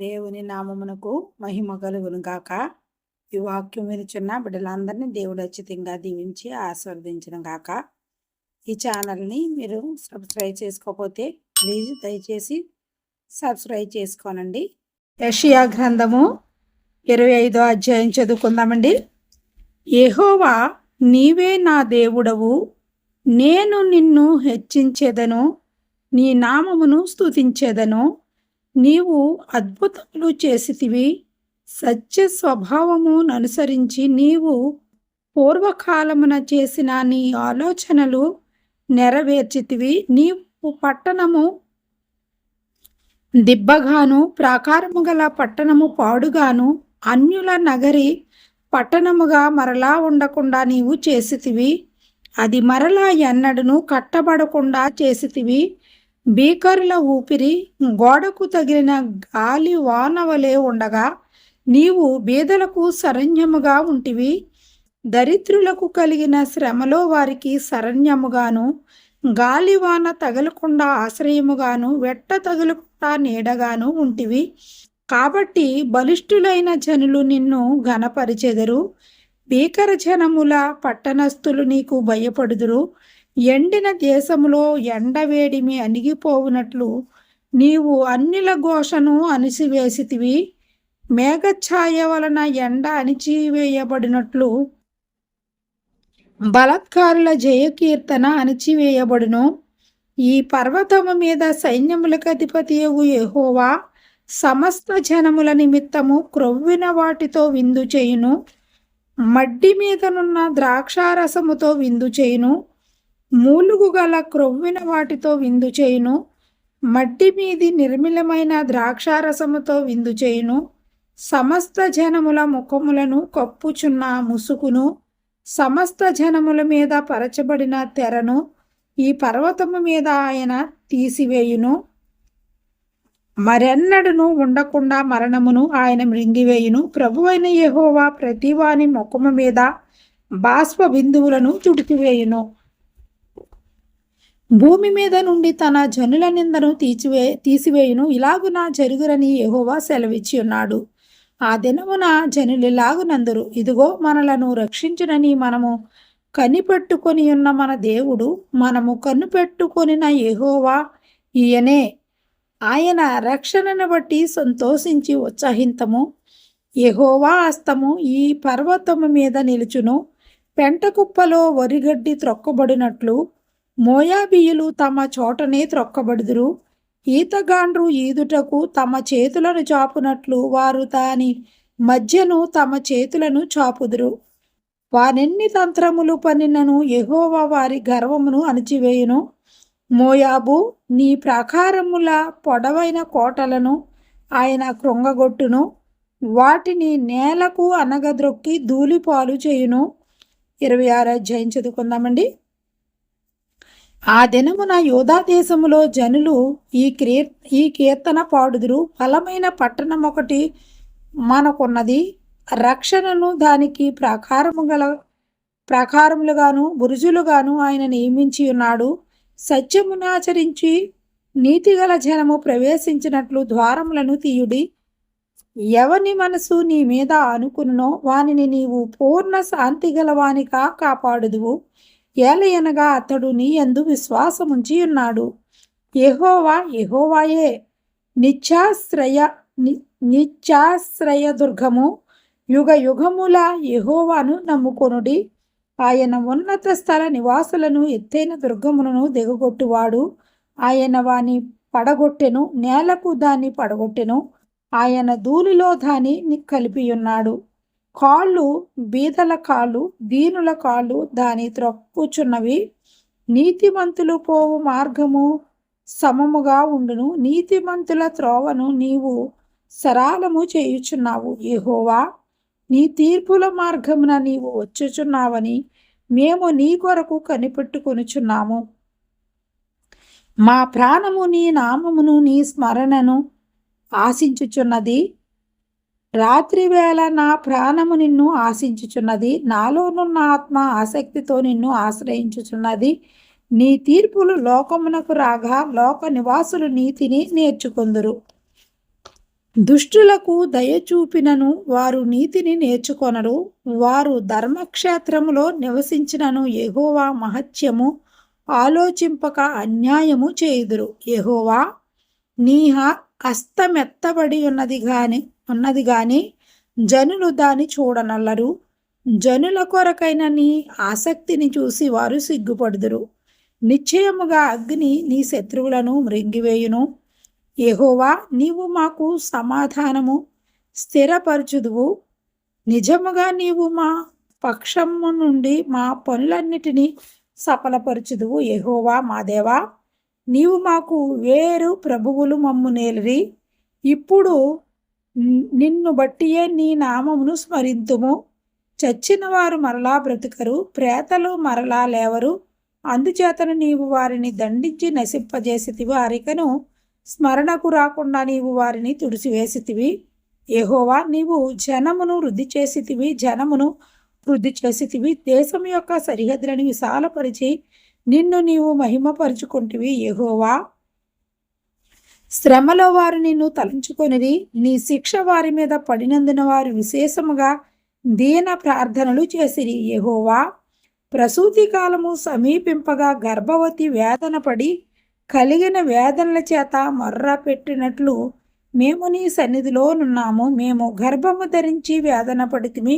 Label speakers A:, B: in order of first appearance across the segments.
A: దేవుని నామమునకు మహిమ కలుగును గాక. ఈ వాక్యం వినిచున్న బిడ్డలందరినీ దేవుడు అచ్చితంగా దీవించి ఆస్వాదించడం గాక. ఈ ఛానల్ని మీరు సబ్స్క్రైబ్ చేసుకోకపోతే ప్లీజ్ దయచేసి సబ్స్క్రైబ్ చేసుకోనండి. యషియా గ్రంథము ఇరవై ఐదో అధ్యాయం చదువుకుందామండి. ఏహోవా నీవే నా దేవుడవు. నేను నిన్ను హెచ్చించేదను. నీ నామమును స్తుతించేదను. నీవు అద్భుతములు చేసితివి. సత్య స్వభావముననుసరించి నీవు పూర్వకాలమున చేసిన నీ ఆలోచనలు నెరవేర్చితివి. నీవు పట్టణము దిబ్బగాను ప్రాకారము గల పట్టణము పాడుగాను అన్యుల నగరి పట్టణముగా మరలా ఉండకుండా నీవు చేసితివి. అది మరలా ఎన్నడను కట్టబడకుండా చేసితివి. భీకరుల ఊపిరి గోడకు తగిలిన గాలి వాన వలె ఉండగా నీవు బీదలకు శరణ్యముగా ఉంటివి. దరిద్రులకు కలిగిన శ్రమలో వారికి శరణ్యముగాను గాలివాన తగలకుండా ఆశ్రయముగాను వెట్ట తగలకుండా నీడగాను ఉంటివి. కాబట్టి బలిష్ఠులైన జనులు నిన్ను ఘనపరిచెదరు. భీకర జనముల పట్టణస్థులు నీకు భయపడుదురు. ఎండిన దేశములో ఎండవేడిమి అణిగిపోవునట్లు నీవు అన్నిల ఘోషను అణిసివేసితివి. మేఘఛాయ వలన ఎండ అణిచివేయబడినట్లు బలత్కారుల జయకీర్తన అణిచివేయబడును. ఈ పర్వతము మీద సైన్యములకు అధిపతియగు యహోవా సమస్త జనముల నిమిత్తము క్రొవ్విన వాటితో విందు చేయును. మడ్డి మీదనున్న ద్రాక్షారసముతో విందు చేయును. మూలుగు గల క్రొవ్విన వాటితో విందు చేయును. మట్టి మీది నిర్మిలమైన ద్రాక్షారసముతో విందు చేయును. సమస్త జనముల ముఖములను కప్పుచున్న ముసుకును సమస్త జనముల మీద పరచబడిన తెరను ఈ పర్వతము మీద ఆయన తీసివేయును. మరెన్నడును ఉండకుండా మరణమును ఆయన మృంగివేయును. ప్రభువైన యహోవా ప్రతివాని ముఖము మీద బాష్ప బిందువులను చుడికివేయును భూమి మీద నుండి తన జనుల నిందను తీసివే తీసివేయును. ఇలాగున జరుగురని యహోవా సెలవిచ్చి ఉన్నాడు ఆ దినమున జనులిలాగునందురు ఇదిగో మనలను రక్షించునని మనము కనిపెట్టుకొని ఉన్న మన దేవుడు మనము కనిపెట్టుకొనిన యహోవా ఈయనే. ఆయన రక్షణను బట్టి సంతోషించి ఉత్సాహింతము. యహోవా హస్తము ఈ పర్వతము మీద నిలుచును. పెంటకుప్పలో వరిగడ్డి త్రొక్కబడినట్లు మోయాబీయులు తమ చోటనే త్రొక్కబడుదురు. ఈతగాండ్రు ఈదుటకు తమ చేతులను చాపునట్లు వారు దాని మధ్యను తమ చేతులను చాపుదురు. వారెన్ని తంత్రములు పనినను ఎహోవా వారి గర్వమును అణిచివేయును. మోయాబు నీ ప్రాకారముల పొడవైన కోటలను ఆయన కృంగగొట్టును. వాటిని నేలకు అనగద్రొక్కి ధూళిపాలు చేయును. ఇరవై ఆరు అధ్యాయం చదువుకుందామండి. ఆ దినమున యోధా దేశములో జనులు ఈ క్రీ ఈ కీర్తన పాడుదురు. బలమైన పట్టణం ఒకటి మనకున్నది. రక్షణను దానికి ప్రాకారము గల ప్రాకారములుగాను బురుజులుగాను ఆయన నియమించి ఉన్నాడు. సత్యమును ఆచరించి నీతిగల జనము ప్రవేశించినట్లు ద్వారములను తీయుడి. ఎవని మనసు నీ మీద అనుకున్నో వానిని నీవు పూర్ణ శాంతి గలవానిగా కాపాడుదువు. ఏలయనగా అతడు నీ యందు విశ్వాసముంచి ఉన్నాడు. యెహోవా యెహోవాయే. నిత్యాశ్రయ ని- నిత్యాశ్రయ దుర్గము యుగ యుగముల యెహోవాను నమ్ముకొనుడి. ఆయన ఉన్నత స్థల నివాసులను ఎత్తైన దుర్గములను దిగగొట్టువాడు. ఆయన వాని పడగొట్టెను నేలకు దాన్ని పడగొట్టెను. ఆయన ధూళిలో దాన్ని కలిపియున్నాడు. కాళ్ళు బీదల కాళ్ళు దీనుల కాళ్ళు దాని త్రొక్కుచున్నవి. నీతిమంతులు పోవు మార్గము సమముగా ఉండును. నీతిమంతుల త్రోవను నీవు సరాలము చేయుచున్నావు. యెహోవా నీ తీర్పుల మార్గమున నీవు వచ్చుచున్నావని మేము నీ కొరకు కనిపెట్టుకొనుచున్నాము. మా ప్రాణము నీ నామమును నీ స్మరణను ఆశించుచున్నది. రాత్రి వేళ నా ప్రాణము నిన్ను ఆశించుచున్నది. నాలోనున్న ఆత్మ ఆసక్తితో నిన్ను ఆశ్రయించుచున్నది. నీ తీర్పులు లోకమునకు రాగా లోక నివాసులు నీతిని నేర్చుకొందురు. దుష్టులకు దయ చూపినను వారు నీతిని నేర్చుకొనరు. వారు ధర్మక్షేత్రములో నివసించినను ఎహోవా మహత్యము ఆలోచింపక అన్యాయము చేయుదురు. ఎహోవా నీహ అస్తమెత్తబడి ఉన్నది గాని ఉన్నది గాని జనులు దాని చూడనల్లరు. జనుల కొరకైన నీ ఆసక్తిని చూసి వారు సిగ్గుపడుదురు. నిశ్చయముగా అగ్ని నీ శత్రువులను మృంగివేయును. ఏహోవా నీవు మాకు సమాధానము స్థిరపరచుదువు. నిజముగా నీవు మా పక్షము నుండి మా పనులన్నిటినీ సఫలపరచుదువు ఎహోవా మా దేవా. నీవు మాకు వేరు ప్రభువులు మమ్ము నేలిరి. ఇప్పుడు నిన్ను బట్టియే నీ నామమును స్మరింతుము. చచ్చిన వారు మరలా బ్రతుకరు ప్రేతలు మరలా లేవరు. అందుచేతను నీవు వారిని దండించి నశింపజేసితివి. అరికను స్మరణకు రాకుండా నీవు వారిని తుడిసివేసితివి ఏహోవా నీవు జనమును వృద్ధి చేసితివి. జనమును వృద్ధి చేసితివి. దేశం యొక్క సరిహద్దులను విశాలపరిచి నిన్ను నీవు మహిమపరుచుకుంటివి. ఏహోవా శ్రమలో వారు నిన్ను తలంచుకొనిది నీ శిక్ష వారి మీద పడినందున వారు విశేషముగా దీన ప్రార్థనలు చేసిరి. యహోవా ప్రసూతి కాలము సమీపింపగా గర్భవతి వేదన పడి కలిగిన వేదనల చేత మర్ర పెట్టినట్లు మేము నీ సన్నిధిలో నున్నాము. మేము గర్భము ధరించి వేదన పడితిమి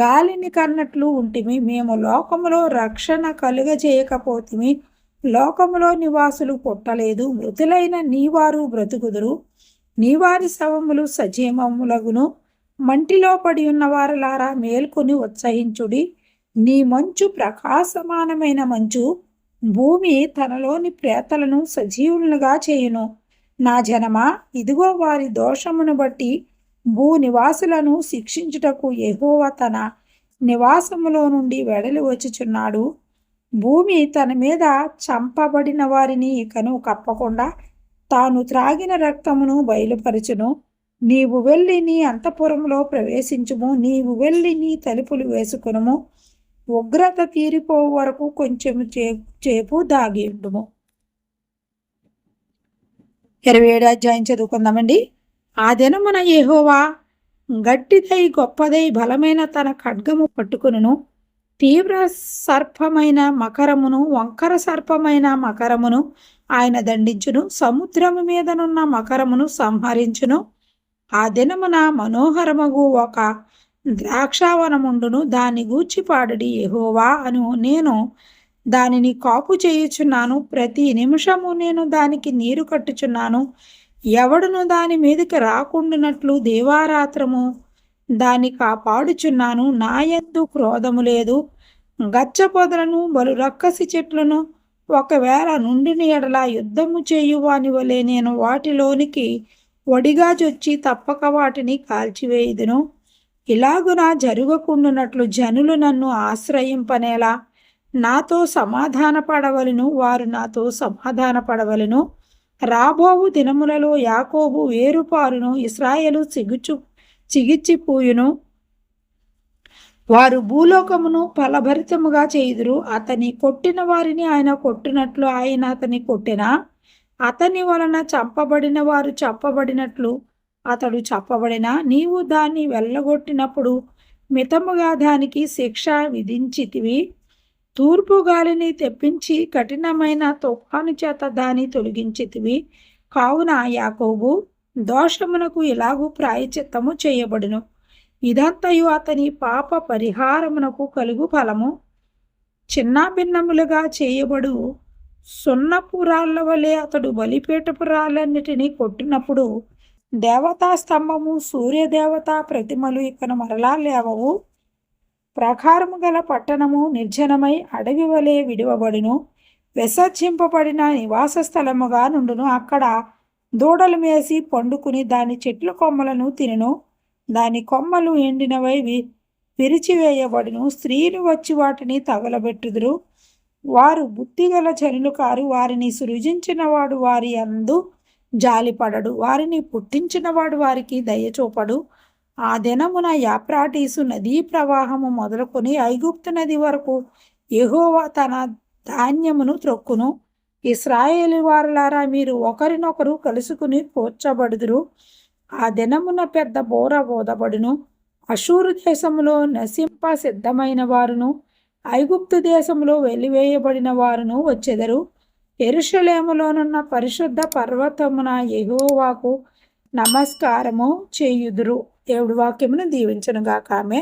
A: గాలిని కన్నట్లు ఉంటిమి. మేము లోకములో రక్షణ కలుగజేయకపోతిమి. లోకములో నివాసులు పుట్టలేదు. మృతులైన నీవారు బ్రతుకుదురు. నీవారి శవములు సజీవములగును. మంటిలో పడి ఉన్న వారలారా మేల్కొని ఉత్సహించుడి. నీ మంచు ప్రకాశమానమైన మంచు. భూమి తనలోని ప్రేతలను సజీవులుగా చేయును. నా జనమా ఇదిగో వారి దోషమును బట్టి భూ నివాసులను శిక్షించుటకు ఎహోవ తన నివాసములో నుండి వెడలి వచ్చుచున్నాడు. భూమి తన మీద చంపబడిన వారిని ఇకను కప్పకుండా తాను త్రాగిన రక్తమును బయలుపరచును. నీవు వెళ్ళి నీ అంతఃపురంలో ప్రవేశించుము. నీవు వెళ్ళి నీ తలుపులు వేసుకునుము. ఉగ్రత తీరిపో వరకు కొంచెం చే చేపు దాగి ఉండుము. ఇరవై ఏడు అధ్యాయం చదువుకుందామండి. ఆ దినమున ఏహోవా గట్టిదై గొప్పదై బలమైన తన ఖడ్గము పట్టుకును తీవ్ర సర్పమైన మకరమును వంకర సర్పమైన మకరమును ఆయన దండించును. సముద్రము మీదనున్న మకరమును సంహరించును. ఆ దినమున మనోహరమగు ఒక ద్రాక్షావనముండును. దాన్ని గూర్చి పాడడి యెహోవా అను నేను దానిని కాపు చేయుచున్నాను. ప్రతి నిమిషము నేను దానికి నీరు కట్టుచున్నాను. ఎవడును దాని మీదకి రాకుండానట్లు దేవారాత్రము దాన్ని కాపాడుచున్నాను. నాయందు క్రోధము లేదు. గచ్చ పొదలను బలు రక్కసి చెట్లను ఒకవేళ నుండిని ఎడలా యుద్ధము చేయువాని వలె నేను వాటిలోనికి ఒడిగా జొచ్చి తప్పక వాటిని కాల్చివేయుదును. ఇలాగున జరగకుండునట్లు జనులు నన్ను ఆశ్రయింపనేలా నాతో సమాధాన పడవలను వారు నాతో సమాధాన పడవలను రాబోవు దినములలో యాకోబు వేరుపారును ఇస్రాయేలు సిగుచు చిగిచ్చిపోయును వారు భూలోకమును ఫలభరితముగా చేయుదురు. అతని కొట్టిన వారిని ఆయన కొట్టినట్లు ఆయన అతని కొట్టిన? అతని వలన చంపబడిన వారు చంపబడినట్లు అతడు చంపబడిన? నీవు దాన్ని వెళ్ళగొట్టినప్పుడు మితముగా దానికి శిక్ష విధించితివి. తూర్పు గాలిని తెప్పించి కఠినమైన తుఫాను చేత దాన్ని తొలగించితివి. కావున యాకోబు దోషమునకు ఇలాగూ ప్రాయచిత్తము చేయబడును. ఇదంతయు అతని పాప పరిహారమునకు కలుగు ఫలము. చిన్నాభిన్నములుగా చేయబడు సున్నపురాళ్ళ వలె అతడు బలిపీఠపురాలన్నిటినీ కొట్టినప్పుడు దేవతా స్తంభము సూర్యదేవత ప్రతిమలు ఇక్కడ మరలా లేవవు. ప్రకారము గల పట్టణము నిర్జనమై అడవి వలె విడివబడును. విసర్జింపబడిన నివాస స్థలముగా నుండును. అక్కడ దూడలు మేసి పండుకుని దాని చెట్ల కొమ్మలను తినును. దాని కొమ్మలు ఎండినవై వి విరిచివేయబడును. స్త్రీలు వచ్చి వాటిని తగలబెట్టుదురు. వారు బుద్ధిగల చనులుకారు వారిని సృజించినవాడు వారి అందు జాలిపడడు. వారిని పుట్టించినవాడు వారికి దయచూపడు ఆ దినమున యాప్రాటీసు నదీ ప్రవాహము మొదలుకొని ఐగుప్తు నది వరకు ఎహోవా తన ధాన్యమును త్రొక్కును. ఇస్రాయేలి వారులారా మీరు ఒకరినొకరు కలుసుకుని కూర్చబడుదురు ఆ దినమున పెద్ద బోర బోధబడును. అషూరు దేశములో నశింప సిద్ధమైన వారును ఐగుప్తు దేశంలో వెలివేయబడిన వారును వచ్చెదరు. ఎరుషలేములోనున్న పరిశుద్ధ పర్వతమున యెహోవాకు నమస్కారము చేయుదురు. దేవుడి వాక్యమును దీవించనుగాక. ఆమె